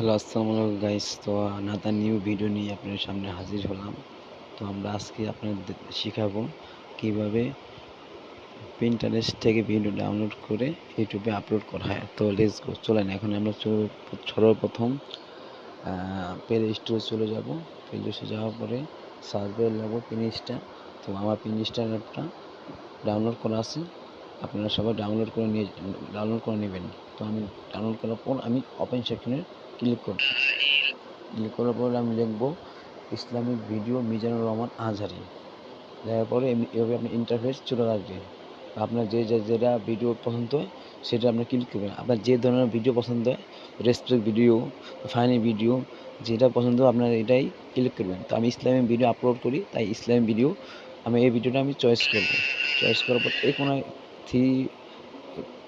Hello, আসসালামু আলাইকুম guys তো নাতা নিউ ভিডিও নিয়ে আপনাদের সামনে হাজির হলাম। তো আমরা আজকে আপনাদের শেখাবো কীভাবে প্রিন্টারেস্ট থেকে ভিডিও ডাউনলোড করে ইউটিউবে আপলোড করা হয়। তো লেটস গো চলেন, এখন আমরা সর্বপ্রথম প্লে স্টোরে চলে যাব। প্লে স্টোরে যাওয়ার পরে সার্চ বারে লাগবো পিনিসটা তো আমার পিনিসটার অ্যাপটা ডাউনলোড করা আছে। আপনারা সবাই ডাউনলোড করে নিয়ে ডাউনলোড করে নেবেন। তো আমি ডাউনলোড করার পর আমি ওপেন সেকশনে ক্লিক করব ক্লিক করার পর আমি লিখব, ইসলামিক ভিডিও মিজানুর রহমান আজহারি। দেওয়ার পরে এভাবে আপনার ইন্টারফেস চলে আসবে। আপনার যে যেটা ভিডিও পছন্দ হয়, সেটা আপনি ক্লিক করবেন। আপনার যে ধরনের ভিডিও পছন্দ হয় রেস্ট্রিক্ট ভিডিও ফানি ভিডিও যেটা পছন্দ হয়, আপনার এটাই ক্লিক করবেন। তো আমি ইসলামিক ভিডিও আপলোড করি, তাই ইসলামিক ভিডিও আমি এই ভিডিওটা আমি চয়েস করব। চয়েস করার পর এই কোনো থ্রি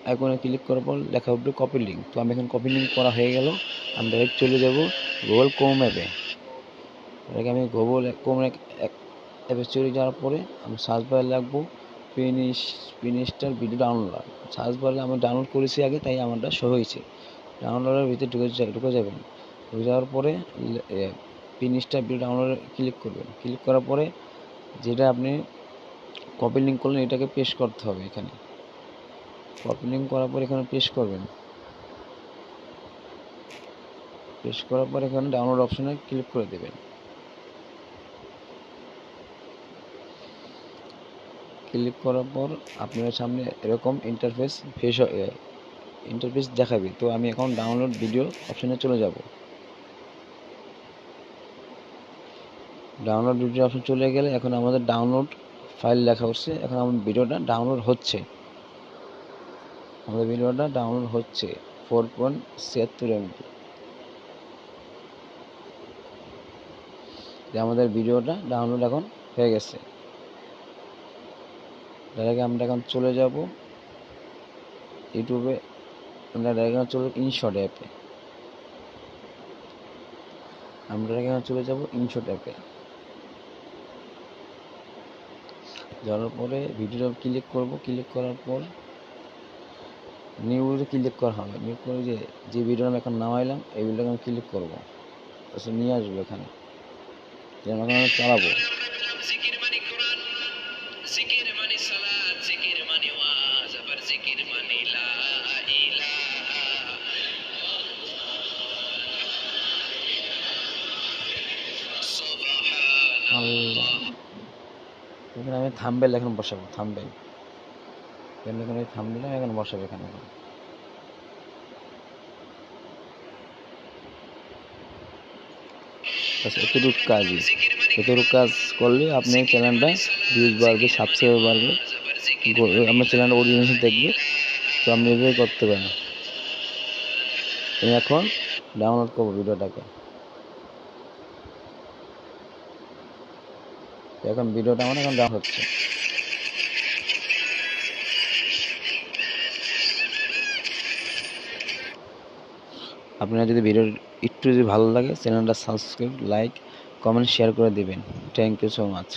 আইকনে ক্লিক করার পর লেখা উঠবে কপি লিঙ্ক তো আমি এখন কপি লিঙ্ক করা হয়ে গেল। আমি ডাইরেক্ট চলে যাব গুগল ক্রোম অ্যাপে এটাকে আমি গুগল ক্রোম অ্যাপে চলে যাওয়ার পরে আমি সার্চ বারে লাগবো। ফিনিশ ফিনিশটার ভিডিও ডাউনলোড সার্চ বারে আমি ডাউনলোড করেছি আগে, তাই আমারটা শো হয়েছে। ডাউনলোডের ভিতরে ঢুকে ঢুকে যাবেন। ঢুকে যাওয়ার পরে ফিনিশটার ভিডিও ডাউনলোডে ক্লিক করবেন। ক্লিক করার পরে যেটা আপনি কপি লিঙ্ক করলেন, এটাকে পেস্ট করতে হবে এখানে। কপি লিঙ্ক করার পর এখানে পেস্ট করবেন। পেস্ট করার পর এখানে ডাউনলোড অপশনে ক্লিক করে দেবেন। ক্লিক করার পর আপনার সামনে এরকম ইন্টারফেস ফেস ইন্টারফেস দেখাবে। তো আমি এখন ডাউনলোড ভিডিও অপশনে চলে যাব। ডাউনলোড ভিডিও অপশন চলে গেলে এখন আমাদের ডাউনলোড ফাইল লেখা হচ্ছে এখন আমার ভিডিওটা ডাউনলোড হচ্ছে। আমাদের ভিডিওটা ডাউনলোড হচ্ছে ফোর পয়েন্ট ছিয়াত্তর এমবি আমাদের ভিডিওটা ডাউনলোড এখন হয়ে গেছে। ডাইরেক্ট আমরা এখন চলে যাব ইউটিউবে। আমরা ডাইরেক্ট চলে ইনশট অ্যাপে আমরা এখানে চলে যাব ইনশট অ্যাপে যাওয়ার পরে ভিডিও ক্লিক করব। ক্লিক করার পর নিউজে ক্লিক করা হবে নিউ করে যে যে ভিডিও আমি এখন নামাইলাম, এই ভিডিওটাকে আমি ক্লিক করব। তারপর নিয়ে আসব এখানে। এখন আমি চালাবো। আমি থাম্বেল এখন বসাবো থাম্বেল এখানে এখানে থাম্বেল এখানে বসাবো এখানে এখন। ব্যাস এতটুকু কাজই। এতটুকু কাজ করলে আপনি চ্যানেলটা ভিউজ বাড়বে সাবস্ক্রাইবার বাড়বে। আমার চ্যানেলটা অডিয়েন্স দেখবে, তো আপনি এভাবে করতে পারেন। আমি এখন ডাউনলোড করব ভিডিওটাকে। এখন ভিডিওটা আমার এখন ডাউনলোড হচ্ছে। আপনারা যদি ভিডিও একটু যদি ভালো লাগে, চ্যানেলটা সাবস্ক্রাইব লাইক কমেন্ট শেয়ার করে দেবেন। Thank you so much